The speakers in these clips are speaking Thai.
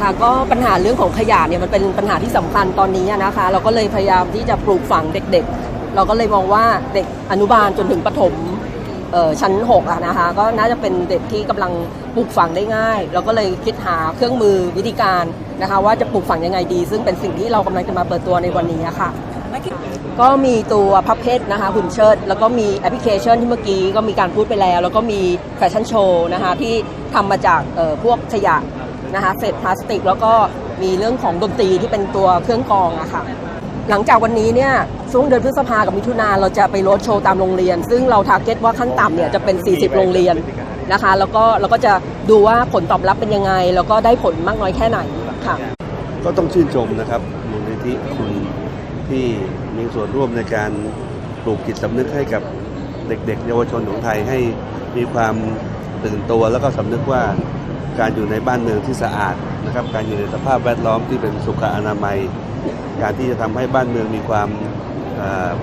ค่ะก็ปัญหาเรื่องของขยะเนี่ยมันเป็นปัญหาที่สำคัญตอนนี้นะคะ เราก็เลยพยายามที่จะปลูกฝังเด็กๆ เราก็เลยมองว่าเด็กอนุบาลจนถึงประถมชั้น6อะนะคะก็น่าจะเป็นเด็กที่กำลังปลูกฝังได้ง่าย เราก็เลยคิดหาเครื่องมือวิธีการนะคะว่าจะปลูกฝังยังไงดี ซึ่งเป็นสิ่งที่เรากำลังจะมาเปิดตัวในวันนี้ค่ะก็มีตัวพับเพชรนะคะหุ่นเชิด แล้วก็มีแอปพลิเคชันที่เมื่อกี้ก็มีการพูดไปแล้ว แล้วก็มีแฟชั่นโชว์นะคะที่ทำมาจากพวกขยะ นะคะเศษพลาสติก แล้วก็มีเรื่องของดนตรีที่เป็นตัวเครื่องกลองอะค่ะหลังจากวันนี้เนี่ยช่วงเดือนพฤษภากับมิถุนาเราจะไปโรดโชว์ตามโรงเรียน ซึ่งเราทาร์เก็ตว่าขั้นต่ำเนี่ยจะเป็น 40 โรงเรียนนะคะแล้วก็เราก็จะดูว่าผลตอบรับเป็นยังไง แล้วก็ได้ผลมากน้อยแค่ไหนค่ะก็ต้องชื่นชมนะครับมูลนิธิคุณที่มีส่วนร่วมในการปลูกจิตสำนึกให้กับเด็กๆ เยาวชนของไทยให้มีความตื่นตัวแล้วก็สำนึกว่า การอยู่ในบ้านเมืองที่สะอาดนะครับ การอยู่ในสภาพแวดล้อมที่เป็นสุขอนามัย การที่จะทำให้บ้านเมืองมีความ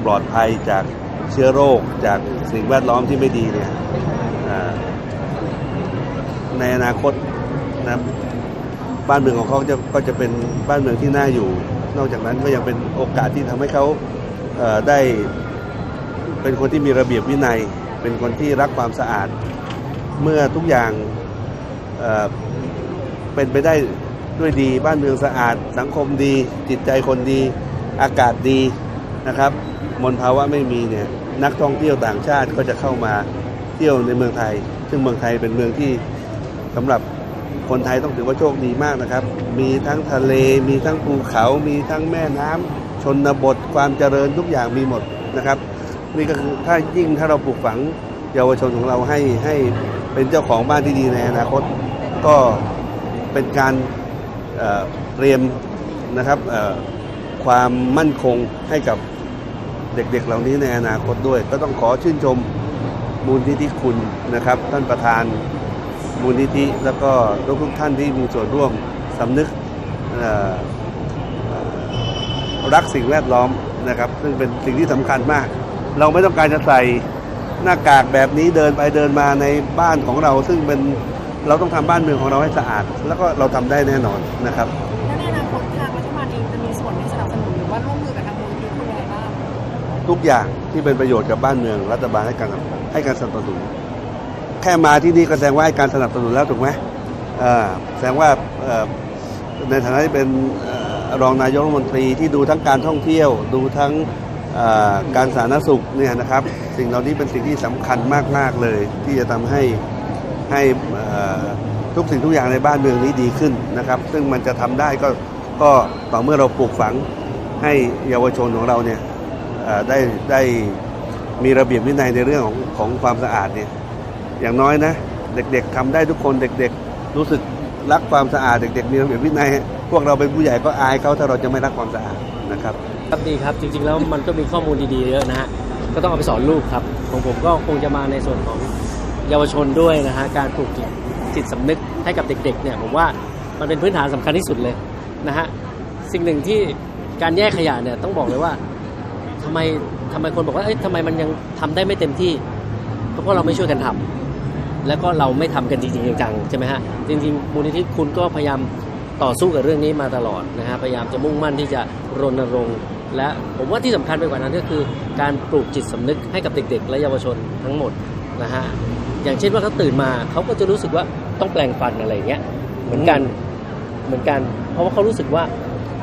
ปลอดภัยจากเชื้อโรคจากสิ่งแวดล้อมที่ไม่ดีเนี่ยในอนาคตนะครับบ้านเมืองของเขาจะก็จะเป็นบ้านเมืองที่น่าอยู่ นอกจากนั้นก็ยังเป็นโอกาสที่ทำให้เขาเได้เป็นคนที่มีระเบียบวินัย เป็นคนที่รักความสะอาด เมื่อทุกอย่าง เป็นไปได้ด้วยดีบ้านเมืองสะอาด สังคมดี จิตใจคนดี อากาศดีนะครับ มลภาวะไม่มีเนี่ยนักท่องเที่ยวต่างชาติก็จะเข้ามาเที่ยวในเมืองไทย ซึ่งเมืองไทยเป็นเมืองที่สำหรับคนไทยต้องถือว่าโชคดีมากนะครับ มีทั้งทะเล มีทั้งภูเขา มีทั้งแม่น้ำชนบท ความเจริญทุกอย่างมีหมดนะครับ นี่ก็คือถ้ายิ่งถ้าเราปลูกฝังเยาวชนของเราให้ให้เป็นเจ้าของบ้านที่ดีในอนาคต ก็เป็นการเเตรียมนะครับความมั่นคงให้กับเด็กๆ เหล่านี้ในอนาคตด้วย ก็ต้องขอชื่นชมมูลนิธิคุณนะครับ ท่านประธานมูลนิธิแล้วก็ทุกท่านที่มีส่วนร่วมสำนึกรักสิ่งแวดล้อมนะครับ ซึ่งเป็นสิ่งที่สำคัญมาก เราไม่ต้องการจะใส่หน้ากากแบบนี้เดินไปเดินมาในบ้านของเรา ซึ่งเป็น เราต้องทำบ้านเมืองของเราให้สะอาด แล้วก็เราทำได้แน่นอนนะครับแล้วในอนาคตทางรัฐบาลเองจะมีส่วนในสนับสนุนหรือว่าร่วมมือกับทางมูลนิธิคุณยังไงบ้างทุกอย่างที่เป็นประโยชน์กับบ้านเมืองรัฐบาลให้การให้การสนับสนุนแค่มาที่นี่ก็แสดงว่าให้การสนับสนุนแล้วถูกไหมอ่าแสดงว่าเอ่อในฐานะที่เป็นเอ่อรองนายกรัฐมนตรีที่ดูทั้งการท่องเที่ยว ดูทั้งเอ่อการสาธารณสุขเนี่ยนะครับ สิ่งเหล่านี้เป็นสิ่งที่สำคัญมาก ๆ เลย ที่จะทำให้ ให้ทุกสิ่งทุกอย่างในบ้านเมืองนี้ดีขึ้นนะครับ ซึ่งมันจะทำได้ก็ก็ต่อเมื่อเราปลูกฝังให้เยาวชนของเราเนี่ยได้ได้มีระเบียบวินัยในเรื่องของของความสะอาดเนี่ยอย่างน้อยนะ เด็กๆทำได้ทุกคนเด็กๆ รู้สึกรักความสะอาดเด็ก ๆ มีระเบียบวินัย พวกเราเป็นผู้ใหญ่ก็อายเขาถ้าเราจะไม่รักความสะอาดนะครับครับดีครับจริงๆแล้วมันก็มีข้อมูลดีๆเยอะนะฮะก็ต้องเอาไปสอนลูกครับของผมก็คงจะมาในส่วนของ เยาวชนด้วยนะฮะการปลูกจิตจิตสำนึกให้กับเด็กๆเนี่ยผมว่ามันเป็นพื้นฐานสำคัญที่สุดเลยนะฮะสิ่งหนึ่งที่การแยกขยะเนี่ยต้องบอกเลยว่าทำไมทำไมคนบอกว่าเอ้ยทำไมมันยังทำได้ไม่เต็มที่เพราะเราไม่ช่วยกันทำแล้วก็เราไม่ทำกันจริงๆจังๆใช่ไหมฮะจริงๆมูลนิธิคุณก็พยายามต่อสู้กับเรื่องนี้มาตลอดนะฮะพยายามจะมุ่งมั่นที่จะรณรงค์และผมว่าที่สำคัญไปกว่านั้นก็คือ การปลูกจิตสำนึกให้กับเด็ก ๆ และเยาวชนทั้งหมด นะฮะอย่างเช่นว่าเขาตื่นมาเขาก็จะรู้สึกว่าต้องแปลงฟันอะไรอย่างเงี้ยเหมือนกันเหมือนกัน เพราะว่าเขารู้สึกว่า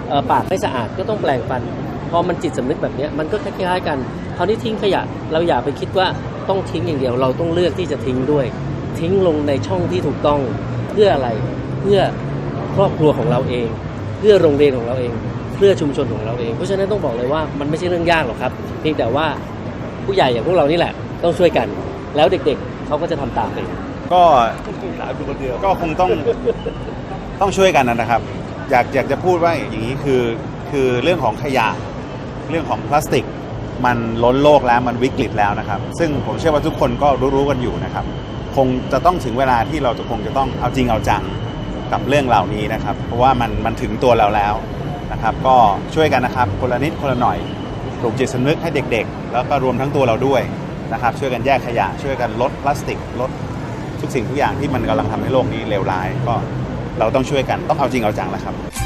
เอ่อปากไม่สะอาดก็ต้องแปลงฟัน พอมันจิตสำนึกแบบเนี้ยมันก็คล้ายๆกันคราวนี้ทิ้งขยะเราอย่าไปคิดว่าต้องทิ้งอย่างเดียว เราต้องเลือกที่จะทิ้งด้วย ทิ้งลงในช่องที่ถูกต้องเพื่ออะไรเพื่อครอบครัวของเราเอง เพื่อโรงเรียนของเราเองเพื่อชุมชนของเราเอง เพราะฉะนั้นต้องบอกเลยว่ามันไม่ใช่เรื่องยากหรอกครับ เพียงแต่ว่าผู้ใหญ่อย่างพวกเรานี่แหละต้องช่วยกัน แล้วเด็กๆเขาก็จะทำตามเอง ก็ก็คงต้องต้องช่วยกันนะครับ อยากอยากจะพูดว่าอย่างนี้คือคือเรื่องของขยะเรื่องของพลาสติก มันล้นโลกแล้วมันวิกฤตแล้วนะครับ ซึ่งผมเชื่อว่าทุกคนก็รู้ๆกันอยู่นะครับ คงจะต้องถึงเวลาที่เราจะคงจะต้องเอาจริงเอาจังกับเรื่องเหล่านี้นะครับ เพราะว่ามันมันถึงตัวเราแล้วนะครับ ก็ช่วยกันนะครับคนละนิดคนละหน่อยปลูกจิตสำนึกให้เด็กๆ แล้วก็รวมทั้งตัวเราด้วย นะครับช่วยกันแยกขยะ ช่วยกันลดพลาสติกลดทุกสิ่งทุกอย่างที่มันกำลังทำให้โลกนี้เลวร้ายก็เราต้องช่วยกันต้องเอาจริงเอาจังแล้วครับ